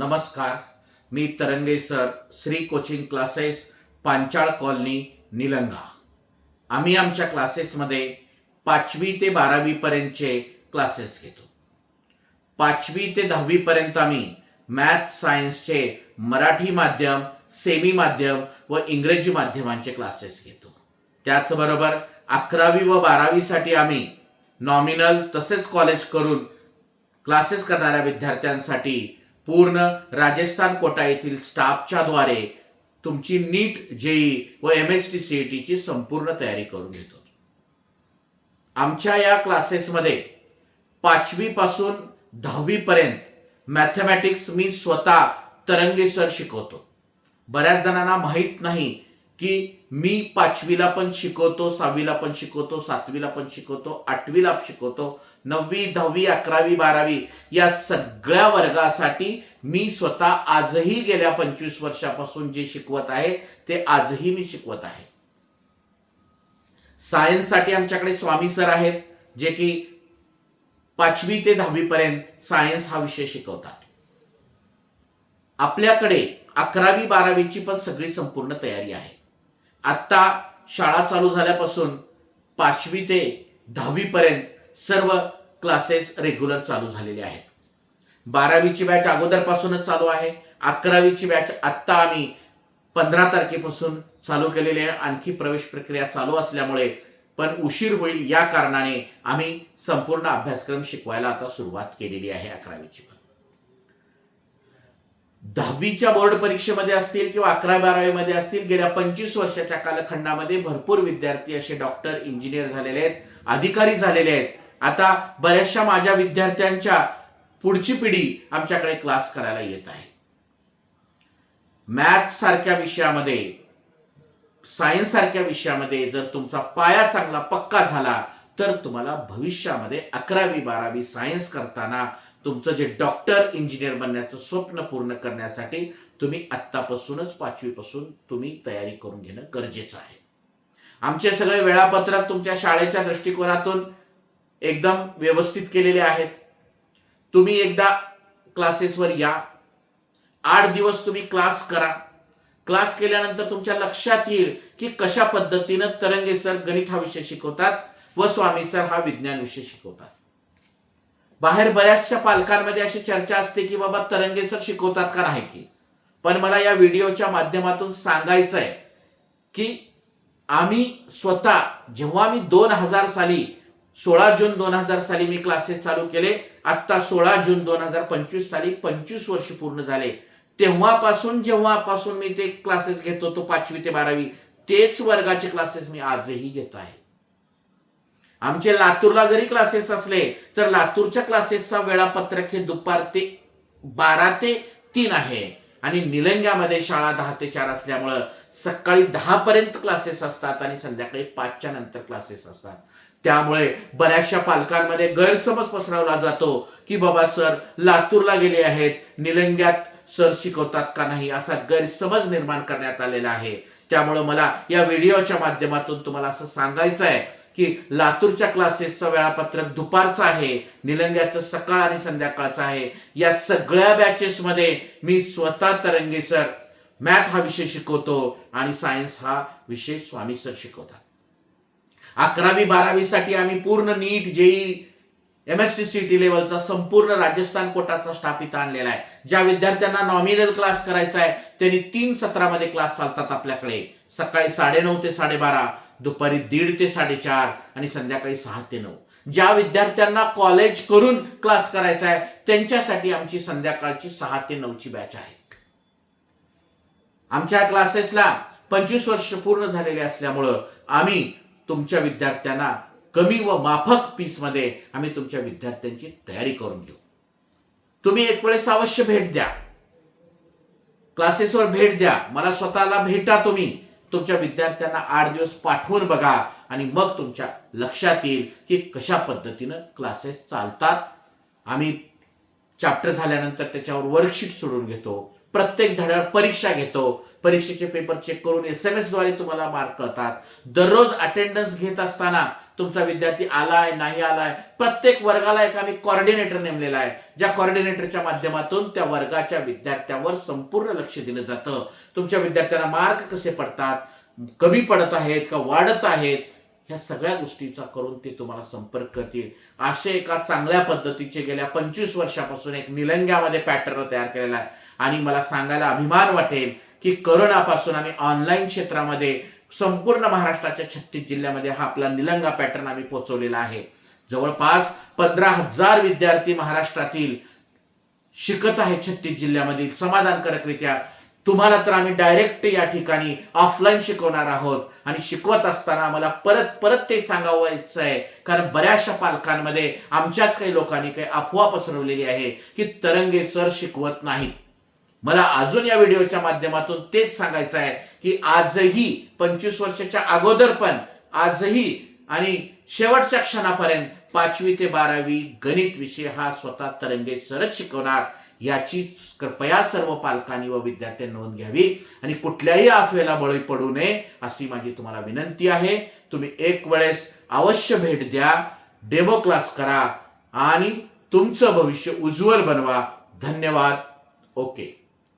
नमस्कार मी Tarange sir Shri coaching classes Panchal colony Nilanga. आम्ही आमच्या क्लासेसमध्ये पाचवी ते बारावीपर्यंतचे क्लासेस घेतो. पाचवी ते दहावीपर्यंत आम्ही मॅथ्स सायन्सचे मराठी माध्यम सेमी माध्यम व इंग्रजी माध्यमांचे क्लासेस घेतो. त्याचबरोबर अकरावी व बारावीसाठी आम्ही नॉमिनल तसेच कॉलेज करून क्लासेस करणाऱ्या विद्यार्थ्यांसाठी पूर्ण राजस्थान कोटा येथील स्टाफच्या द्वारे तुमची नीट जेई व M S T C E टीची संपूर्ण तयारी करून घेतो. आमच्या या क्लासेसमध्ये पाचवीपासून दहावीपर्यंत मॅथमॅटिक्स मी स्वतः तरंगे सर शिकवतो. बऱ्याच जणांना माहीत नाही की मी पाचवीला पण शिकवतो सहावीला पण शिकवतो सातवीला पण शिकवतो आठवीला शिकवतो नववी दहावी अकरावी बारावी या सगळ्या वर्गासाठी मी स्वतः आजही गेल्या पंचवीस वर्षापासून जे शिकवत आहे ते आजही मी शिकवत आहे. सायन्ससाठी आमच्याकडे स्वामी सर आहेत जे की पाचवी ते दहावीपर्यंत सायन्स हा विषय शिकवतात. आपल्याकडे अकरावी बारावीची पण सगळी संपूर्ण तयारी आहे. आत्ता शाळा चालू झाल्यापासून पाचवी ते दहावीपर्यंत सर्व क्लासेस रेग्युलर चालू झालेले आहेत. बारावीची बॅच अगोदरपासूनच चालू आहे. अकरावीची बॅच आत्ता आम्ही पंधरा तारखेपासून चालू केलेली आहे. आणखी प्रवेश प्रक्रिया चालू असल्यामुळे पण उशीर होईल या कारणाने आम्ही संपूर्ण अभ्यासक्रम शिकवायला आता सुरुवात केलेली आहे अकरावीची पण. दहावीच्या बोर्ड परीक्षेमध्ये असतील किंवा अकरा बारावीमध्ये असतील गेल्या पंचवीस वर्षाच्या कालखंडामध्ये भरपूर विद्यार्थी असे डॉक्टर इंजिनियर झालेले आहेत अधिकारी झालेले आहेत. आता बऱ्याचशा माझ्या विद्यार्थ्यांच्या पुढची पिढी आमच्याकडे क्लास करायला येत आहे. मॅथ्स सारख्या विषयामध्ये सायन्स सारख्या विषयामध्ये जर तुमचा पाया चांगला पक्का झाला तर तुम्हाला भविष्यामध्ये अकरावी बारावी सायन्स करताना तुमचं जे डॉक्टर इंजिनियर बनण्याचं स्वप्न पूर्ण करण्यासाठी तुम्ही आत्तापासूनच पाचवीपासून तुम्ही तयारी करून घेणं गरजेचं आहे. आमचे सगळे वेळापत्रक तुमच्या शाळेच्या दृष्टिकोनातून एकदम व्यवस्थित केलेले आहेत. तुम्ही एकदा क्लासेसवर या. आठ दिवस तुम्ही क्लास करा. क्लास केल्यानंतर तुमच्या लक्षात येईल की कशा पद्धतीनं तरंगे सर गणित हा विषय शिकवतात व स्वामी सर हा विज्ञान विषय शिकवतात. बाहेर बऱ्याचशा पालकांमध्ये अशी चर्चा असते की बाबा तरंगे सर शिकवतात का नाही की? पण मला या व्हिडिओच्या माध्यमातून सांगायचं आहे की आम्ही स्वतः जेव्हा मी दोन हजार साली सोळा जून दोन हजार साली मी क्लासेस चालू केले. आत्ता सोळा जून दोन हजार पंचवीस साली पंचवीस वर्ष पूर्ण झाले. तेव्हापासून जेव्हापासून मी ते क्लासेस घेतो तो पाचवी ते बारावी तेच वर्गाचे क्लासेस मी आजही घेतो आहे. आमचे लातूरला जरी क्लासेस असले तर लातूरच्या क्लासेसचा वेळापत्रक हे दुपार ते बारा ते तीन आहे. आणि निलंग्यामध्ये शाळा दहा ते चार असल्यामुळं सकाळी दहापर्यंत क्लासेस असतात आणि संध्याकाळी पाचच्या नंतर क्लासेस असतात. त्यामुळे बऱ्याचशा पालकांमध्ये गैरसमज पसरवला जातो की बाबा सर लातूरला गेले आहेत. निलंग्यात सर शिकवतात का नाही? असा गैरसमज निर्माण करण्यात आलेला आहे. त्यामुळं मला या व्हिडिओच्या माध्यमातून तुम्हाला असं सांगायचं आहे की लातूरच्या क्लासेसचं वेळापत्रक दुपारचं आहे निलंग्याचं सकाळ आणि संध्याकाळचं आहे. या सगळ्या बॅचेसमध्ये मी स्वतः तरंगे सर मॅथ हा विषय शिकवतो आणि सायन्स हा विषय स्वामी सर शिकवतात. अकरावी बारावीसाठी आम्ही पूर्ण NEET JEE M S T C T लेवलचा संपूर्ण राजस्थान कोटाचा स्टाफ इथं आणलेला आहे. ज्या विद्यार्थ्यांना नॉमिनल क्लास करायचा आहे त्यांनी तीन सत्रामध्ये क्लास चालतात आपल्याकडे. सकाळी साडेनऊ ते साडेबारा दुपारी दीड ते साडेचार आणि संध्याकाळी सहा ते नऊ. ज्या विद्यार्थ्यांना कॉलेज करून क्लास करायचा आहे त्यांच्यासाठी आमची संध्याकाळची सहा ते नऊची बॅच आहे. आमच्या क्लासेसला पंचवीस वर्ष पूर्ण झालेले असल्यामुळं आम्ही तुमच्या विद्यार्थ्यांना कमी व माफक फीसमध्ये आम्ही तुमच्या विद्यार्थ्यांची तयारी करून घेऊ. तुम्ही एक वेळेस अवश्य भेट द्या. क्लासेसवर भेट द्या. मला स्वतःला भेटा तुम्ही. तुमच्या विद्यार्थ्यांना आठ दिवस पाठवून बघा आणि मग तुमच्या लक्षात येईल की कशा पद्धतीनं क्लासेस चालतात. आम्ही चॅप्टर झाल्यानंतर त्याच्यावर वर्कशीट सोडून घेतो. प्रत्येक धड्यावर परीक्षा घेतो. परीक्षेचे पेपर चेक करून एस एम एसद्वारे तुम्हाला मार्क कळतात. दररोज अटेंडन्स घेत असताना तुमचा विद्यार्थी आलाय नाही आलाय प्रत्येक वर्गाला एक आम्ही कॉर्डिनेटर नेमलेला आहे. ज्या कॉर्डिनेटरच्या माध्यमातून त्या वर्गाच्या विद्यार्थ्यावर संपूर्ण लक्ष दिलं जातं. तुमच्या विद्यार्थ्यांना मार्क कसे पडतात कमी पडत आहेत का वाढत आहेत ह्या सगळ्या गोष्टीचा करून ते तुम्हाला संपर्क करतील. असे एका चांगल्या पद्धतीचे गेल्या पंचवीस वर्षापासून एक निलंग्यामध्ये पॅटर्न तयार केलेला आहे. आणि मला सांगायला अभिमान वाटेल की करोनापासून आम्ही ऑनलाईन क्षेत्रामध्ये संपूर्ण महाराष्ट्राच्या छत्तीस जिल्ह्यामध्ये हा आपला निलंगा पॅटर्न आम्ही पोहोचवलेला आहे. जवळपास पंधरा हजार विद्यार्थी महाराष्ट्रातील शिकत आहेत छत्तीस जिल्ह्यामधील समाधानकारकरित्या. तुम्हाला तर आम्ही डायरेक्ट या ठिकाणी ऑफलाईन शिकवणार आहोत आणि शिकवत असताना आम्हाला परत परत ते सांगावायचं आहे. कारण बऱ्याचशा पालकांमध्ये आमच्याच काही लोकांनी काही अफवा पसरवलेली आहे की तरंगे सर शिकवत नाहीत. मला अजून या व्हिडिओच्या माध्यमातून तेच सांगायचं आहे की आजही पंचवीस वर्षाच्या अगोदर पण आजही आणि शेवटच्या क्षणापर्यंत पाचवी ते बारावी गणित विषय हा स्वतः तरंगे सरच शिकवणार याची कृपया सर्व पालकांनी व विद्यार्थ्यांनी नोंद घ्यावी. आणि कुठल्याही अफवेला बळी पडू नये अशी माझी तुम्हाला विनंती आहे. तुम्ही एक वेळेस अवश्य भेट द्या डेमो क्लास करा आणि तुमचं भविष्य उज्ज्वल बनवा. धन्यवाद. ओके.